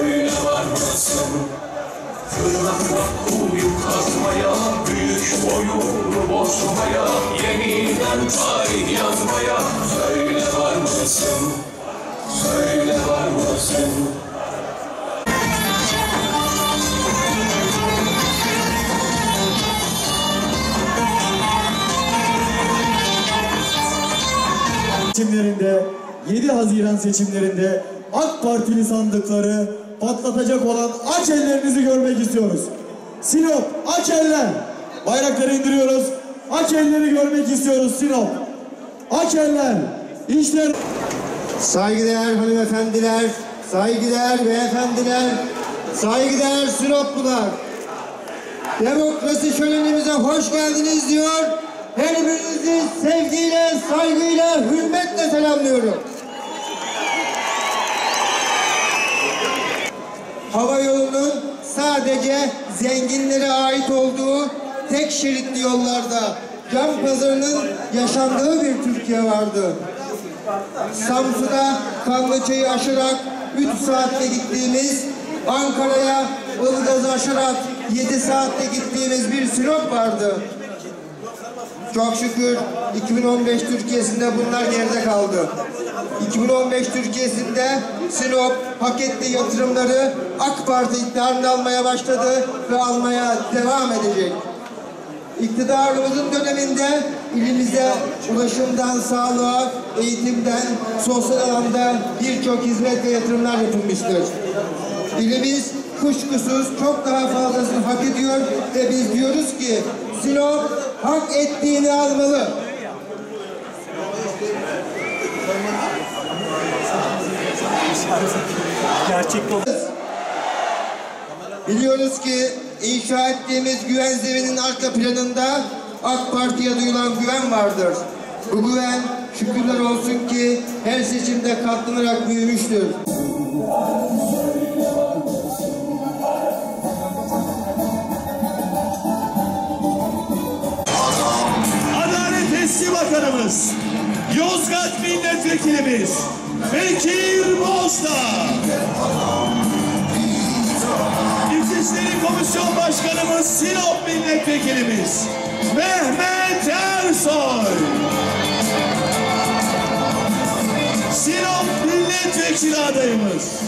Söyle var mısın? Tırnakla kuyu kazmaya Büyük boyunu bozmaya Yeniden tarih yazmaya Söyle var mısın? Söyle var mısın? seçimlerinde 7 Haziran seçimlerinde AK Partili sandıkları patlatacak olan aç ellerinizi görmek istiyoruz. Sinop aç eller. Bayrakları indiriyoruz. Aç elleri görmek istiyoruz Sinop. Aç eller. İşte Saygıdeğer hanımefendiler, saygıdeğer beyefendiler, saygıdeğer Sinoplular. Demokrasi şölenimize hoş geldiniz diyor. Hepinizi sevgiyle, saygıyla, hürmetle selamlıyorum. Hava yolunun sadece zenginlere ait olduğu tek şeritli yollarda cam pazarının yaşandığı bir Türkiye vardı. Samsun'a Kanlıçayı aşarak 3 saatte gittiğimiz, Ankara'ya Ilgaz'ı aşarak 7 saatte gittiğimiz bir Sinop vardı. Çok şükür 2015 Türkiye'sinde bunlar geride kaldı. 2015 Türkiye'sinde Sinop hak ettiği yatırımları AK Parti iktidarını almaya başladı ve almaya devam edecek. İktidarımızın döneminde ilimize ulaşımdan sağlığa, eğitimden, sosyal alanda birçok hizmet ve yatırımlar yapılmıştır. İlimiz kuşkusuz çok daha fazlasını hak ediyor ve biz diyoruz ki Sinop hak ettiğini almalı. Biliyoruz ki inşa ettiğimiz güven zeminin arka planında AK Parti'ye duyulan güven vardır. Bu güven şükürler olsun ki her seçimde katlanarak büyümüştür. Adalet Eski Bakanımız, Yozgat Milletvekilimiz, Bekir Bozdağ, İçişleri Komisyon Başkanımız Sinop Milletvekilimiz, Mehmet Ersoy, Sinop Milletvekili adayımız,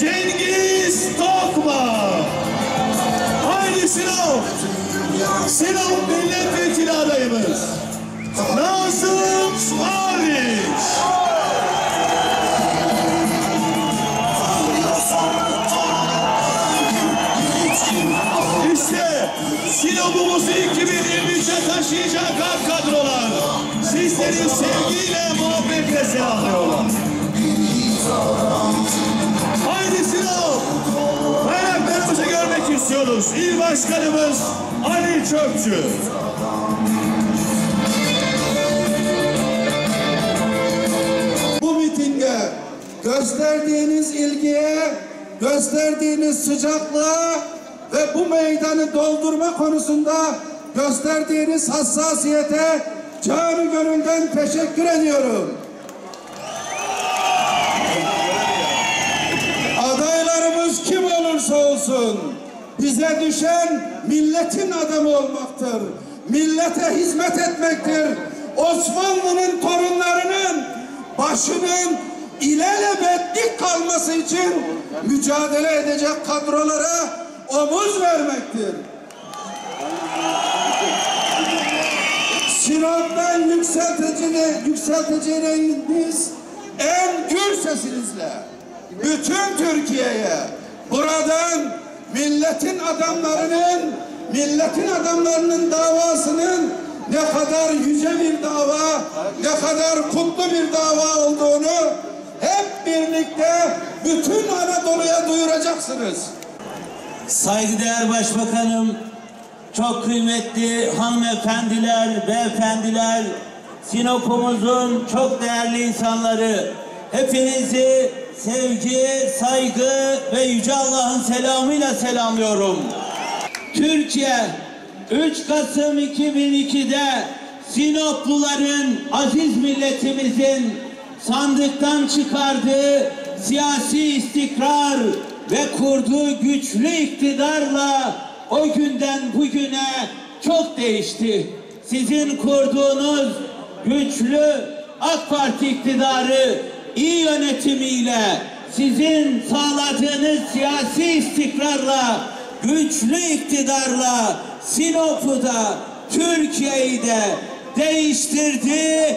Cengiz Tokma, Haydi Sinop! Sinop Milletvekili adayımız Nazım Maliç. Sinop'umuzu 2023'e taşıyacak AK kadrolar. Sizleri sevgiyle, muhabbetle selamlıyorlar. Haydi Sinop! Bayraklarımızı görmek istiyoruz. İl Başkanımız Ali Çöpçü. bu mitinge gösterdiğiniz ilgiye, gösterdiğiniz sıcaklığa ve bu meydanı doldurma konusunda gösterdiğiniz hassasiyete canı gönülden teşekkür ediyorum. Adaylarımız kim olursa olsun bize düşen milletin adamı olmaktır. Millete hizmet etmektir. Osmanlı'nın torunlarının başının ilelebet dik kalması için mücadele edecek kadrolara omuz vermektir. Sinop'tan yükselteceğine, yükselteceğiniz en gür sesinizle bütün Türkiye'ye buradan milletin adamlarının milletin adamlarının davasının ne kadar yüce bir dava, ne kadar kutlu bir dava olduğunu hep birlikte bütün Anadolu'ya duyuracaksınız. Saygıdeğer Başbakanım, çok kıymetli hanımefendiler, beyefendiler, Sinop'umuzun çok değerli insanları, hepinizi sevgi, saygı ve Yüce Allah'ın selamıyla selamlıyorum. Türkiye 3 Kasım 2002'de Sinopluların, aziz milletimizin sandıktan çıkardığı siyasi istikrar ve kurduğu güçlü iktidarla o günden bugüne çok değişti. Sizin kurduğunuz güçlü AK Parti iktidarı iyi yönetimiyle sizin sağladığınız siyasi istikrarla güçlü iktidarla Sinop'u da Türkiye'yi de değiştirdi,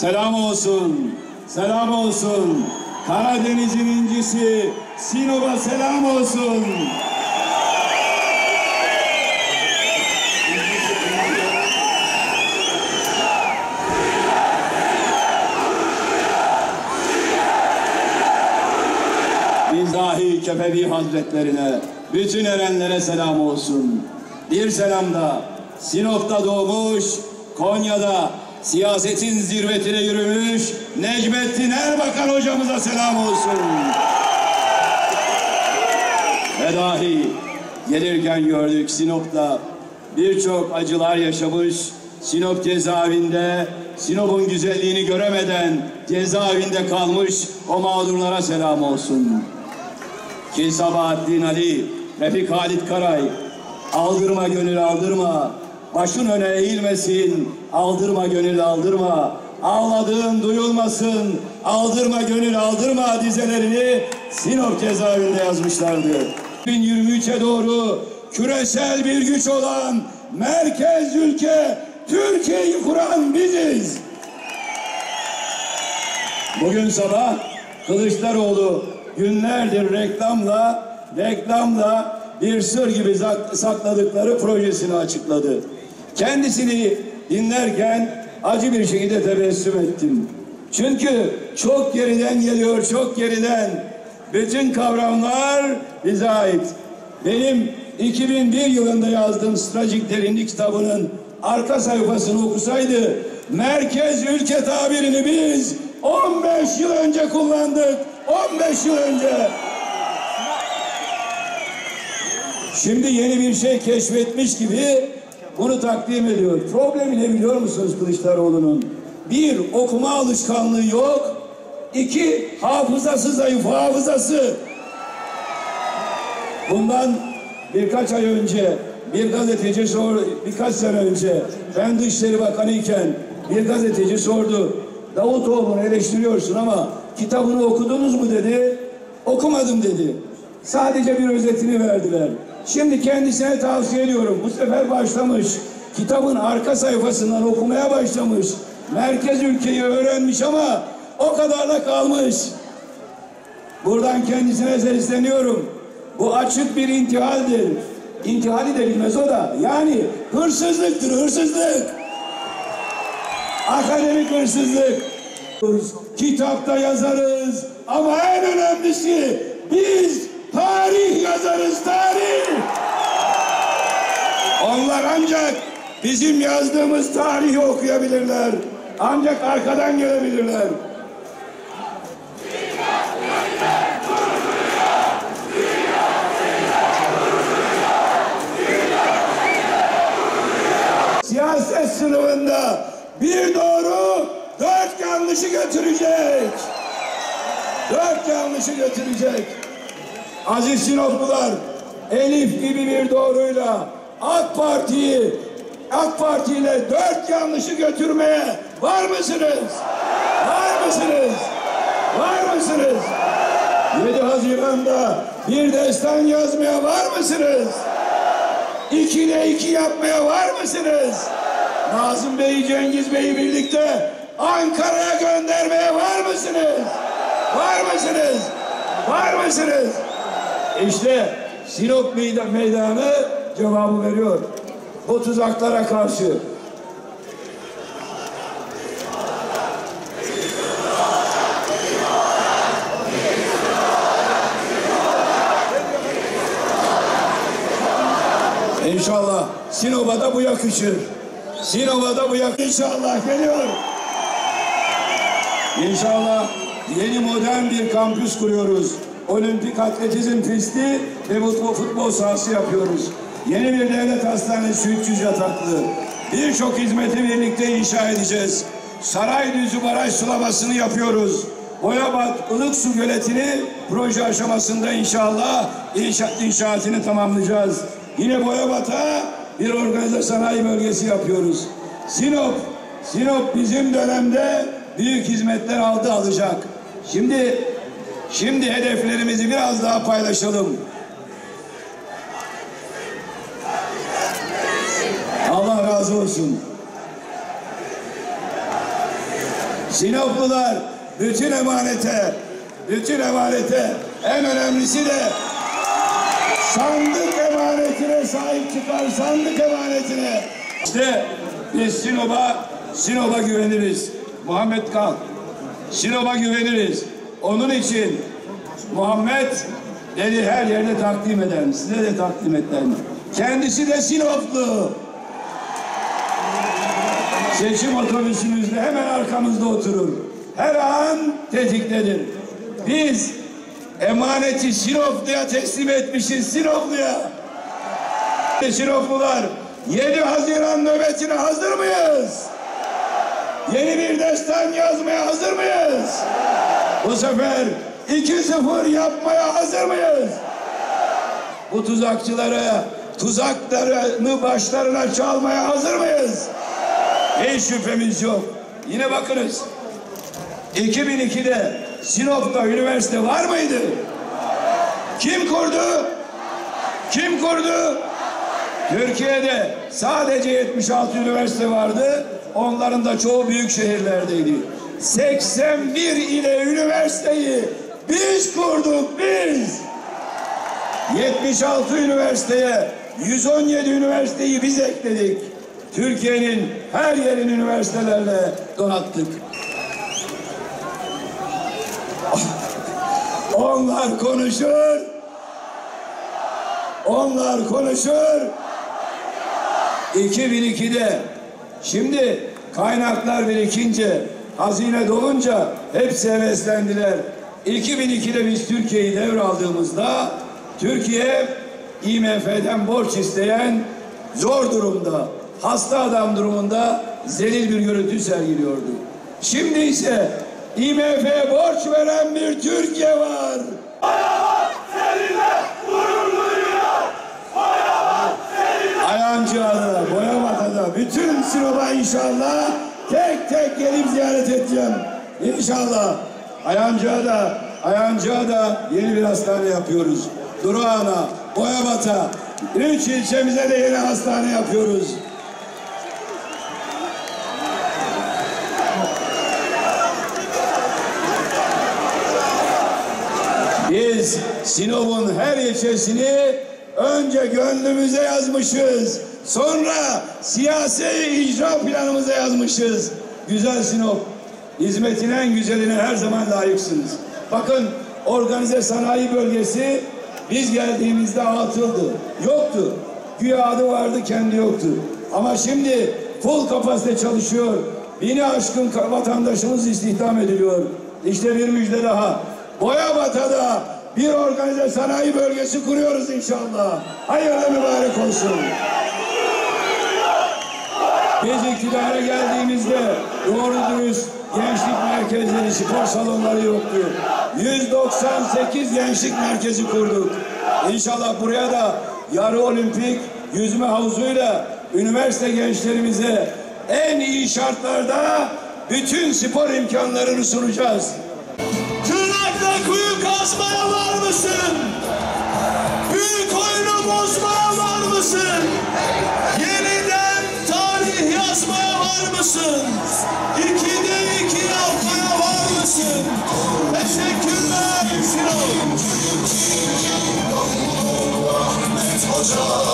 selam olsun, selam olsun. Karadeniz'in incisi Sinop'a selam olsun. Biz dahi Kefevi Hazretlerine, bütün erenlere selam olsun. Bir selam da Sinop'ta doğmuş, Konya'da siyasetin zirvetine yürümüş Necmettin Erbakan hocamıza selam olsun. Ve dahi gelirken gördük Sinop'ta birçok acılar yaşamış. Sinop cezaevinde Sinop'un güzelliğini göremeden cezaevinde kalmış o mağdurlara selam olsun. Ki Sabahattin Ali, Refik Halit Karay, aldırma gönül aldırma, başın öne eğilmesin, aldırma gönül aldırma, ağladığın duyulmasın, aldırma gönül aldırma dizelerini Sinop cezaevinde yazmışlardı. 2023'e doğru küresel bir güç olan merkez ülke Türkiye'yi kuran biziz. Bugün sabah Kılıçdaroğlu günlerdir reklamla reklamla bir sır gibi sakladıkları projesini açıkladı. Kendisini dinlerken acı bir şekilde tebessüm ettim. Çünkü çok geriden geliyor, çok geriden. Bütün kavramlar bize ait. Benim 2001 yılında yazdığım Stratejik Derinlik kitabının arka sayfasını okusaydı merkez ülke tabirini biz 15 yıl önce kullandık. 15 yıl önce. Şimdi yeni bir şey keşfetmiş gibi bunu takdim ediyor. Problemi ne biliyor musunuz Kılıçdaroğlu'nun? Bir, okuma alışkanlığı yok. İki, hafızası zayıf, hafızası. Bundan birkaç ay önce bir gazeteci sor, birkaç sene önce ben Dışişleri Bakanı iken bir gazeteci sordu. Davutoğlu'nu eleştiriyorsun ama kitabını okudunuz mu dedi. Okumadım dedi. Sadece bir özetini verdiler. Şimdi kendisine tavsiye ediyorum. Bu sefer başlamış. Kitabın arka sayfasından okumaya başlamış. Merkez ülkeyi öğrenmiş ama o kadarla kalmış. Buradan kendisine sesleniyorum. Bu açık bir intihaldir. İntihali de bilmez o da. Yani hırsızlıktır, hırsızlık. Akademik hırsızlık. Kitapta yazarız ama en önemlisi biz tarih yazarız, tarih. Onlar ancak bizim yazdığımız tarihi okuyabilirler. Ancak arkadan gelebilirler. siyaset sınavında bir doğru dört yanlışı götürecek. Dört yanlışı götürecek. Aziz Sinoplular, Elif gibi bir doğruyla AK Parti'yi AK Parti ile dört yanlışı götürmeye var mısınız? Var mısınız? Var mısınız? 7 Haziran'da bir destan yazmaya var mısınız? İkide iki yapmaya var mısınız? Nazım Bey'i, Cengiz Bey'i birlikte Ankara'ya göndermeye var mısınız? Var mısınız? Var mısınız? İşte Sinop Meydanı cevabı veriyor. Bu tuzaklara karşı İnşallah Sinop'a da bu yakışır. Sinop'a da bu yakışır. İnşallah geliyor. İnşallah yeni modern bir kampüs kuruyoruz. Olimpik atletizm pisti ve futbol, futbol sahası yapıyoruz. Yeni bir devlet hastanesi 300 yataklı. Birçok hizmeti birlikte inşa edeceğiz. Saraydüzü baraj sulamasını yapıyoruz. Boyabat ılık su göletini proje aşamasında inşallah inşaat, inşaatını tamamlayacağız. Yine Boyabat'a bir organize sanayi bölgesi yapıyoruz. Sinop, Sinop bizim dönemde büyük hizmetler aldı alacak. Şimdi şimdi hedeflerimizi biraz daha paylaşalım. Allah razı olsun. Sinoplular bütün emanete, bütün emanete en önemlisi de sandık emanetine sahip çıkar, sandık emanetine. İşte biz Sinop'a, Sinop'a güveniriz. Muhammed Kalk. Sinop'a güveniriz. Onun için Muhammed dedi her yerde takdim eden, size de takdim eden. Kendisi de Sinoplu. Seçim otobüsümüzde hemen arkamızda oturur. Her an tetiktedir. Biz emaneti Sinoplu'ya teslim etmişiz Sinoplu'ya. Sinoplular 7 Haziran nöbetine hazır mıyız? Yeni bir destan yazmaya hazır mıyız? Bu sefer 2-0 yapmaya hazır mıyız? Bu tuzakçıları, tuzaklarını başlarına çalmaya hazır mıyız? Hiç şüphemiz yok. Yine bakınız. 2002'de Sinop'ta üniversite var mıydı? Kim kurdu? Kim kurdu? Türkiye'de sadece 76 üniversite vardı. Onların da çoğu büyük şehirlerdeydi. 81 ile üniversiteyi biz kurduk biz. 76 üniversiteye 117 üniversiteyi biz ekledik. Türkiye'nin her yerini üniversitelerle donattık. Onlar konuşur. Onlar konuşur. 2002'de şimdi kaynaklar birikince hazine dolunca hepsi heveslendiler. 2002'de biz Türkiye'yi devraldığımızda Türkiye IMF'den borç isteyen zor durumda, hasta adam durumunda zelil bir görüntü sergiliyordu. Şimdi ise IMF'ye borç veren bir Türkiye var. Ayancı'da, Boyabata'da, bütün Sinop'a inşallah gelip ziyaret edeceğim. İnşallah. Ayancı'da, Ayancı'da yeni bir hastane yapıyoruz. Durağan'a, Boyabat'a, üç ilçemize de yeni hastane yapıyoruz. Biz Sinop'un her ilçesini önce gönlümüze yazmışız. Sonra siyasi icra planımıza yazmışız. Güzel Sinop, hizmetin en güzeline her zaman layıksınız. Bakın organize sanayi bölgesi biz geldiğimizde atıldı. Yoktu. Güya adı vardı kendi yoktu. Ama şimdi full kapasite çalışıyor. Bini aşkın vatandaşımız istihdam ediliyor. İşte bir müjde daha. Boyabata'da bir organize sanayi bölgesi kuruyoruz inşallah. Hayırlı mübarek olsun. Biz iktidara geldiğimizde doğru dürüst gençlik merkezleri, spor salonları yoktu. 198 gençlik merkezi kurduk. İnşallah buraya da yarı olimpik yüzme havuzuyla üniversite gençlerimize en iyi şartlarda bütün spor imkanlarını sunacağız. Tırnakla kuyu kazmaya var mısın? Büyük oyunu bozmaya var mısın? Yeniden tarih yazmaya var mısın? İkide iki yapmaya var mısın? Teşekkürler Sinop. Ahmet Hoca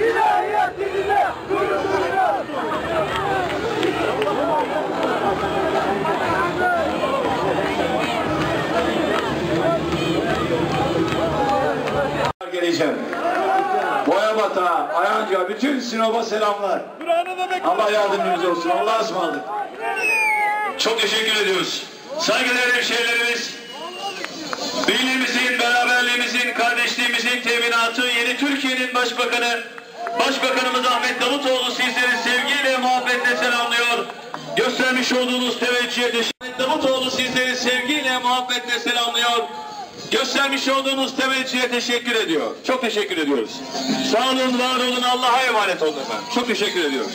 İlahiyat gurur duyuyor. geleceğim. Boyabat'a, Ayancı'ya, bütün Sinop'a selamlar. Allah yardımcımız olsun. Allah'a ısmarladık. Çok teşekkür ediyoruz. Saygıdeğer hemşehrilerimiz, birliğimizin, kardeşliğimizin teminatı yeni Türkiye'nin Başbakanı, Başbakanımız Ahmet Davutoğlu sizleri sevgiyle, muhabbetle selamlıyor. Göstermiş olduğunuz teveccühe Ahmet Davutoğlu sizleri sevgiyle, muhabbetle selamlıyor. Göstermiş olduğunuz teveccühe teşekkür ediyor. Çok teşekkür ediyoruz. Sağ olun, var olun, Allah'a emanet olun efendim. Çok teşekkür ediyoruz.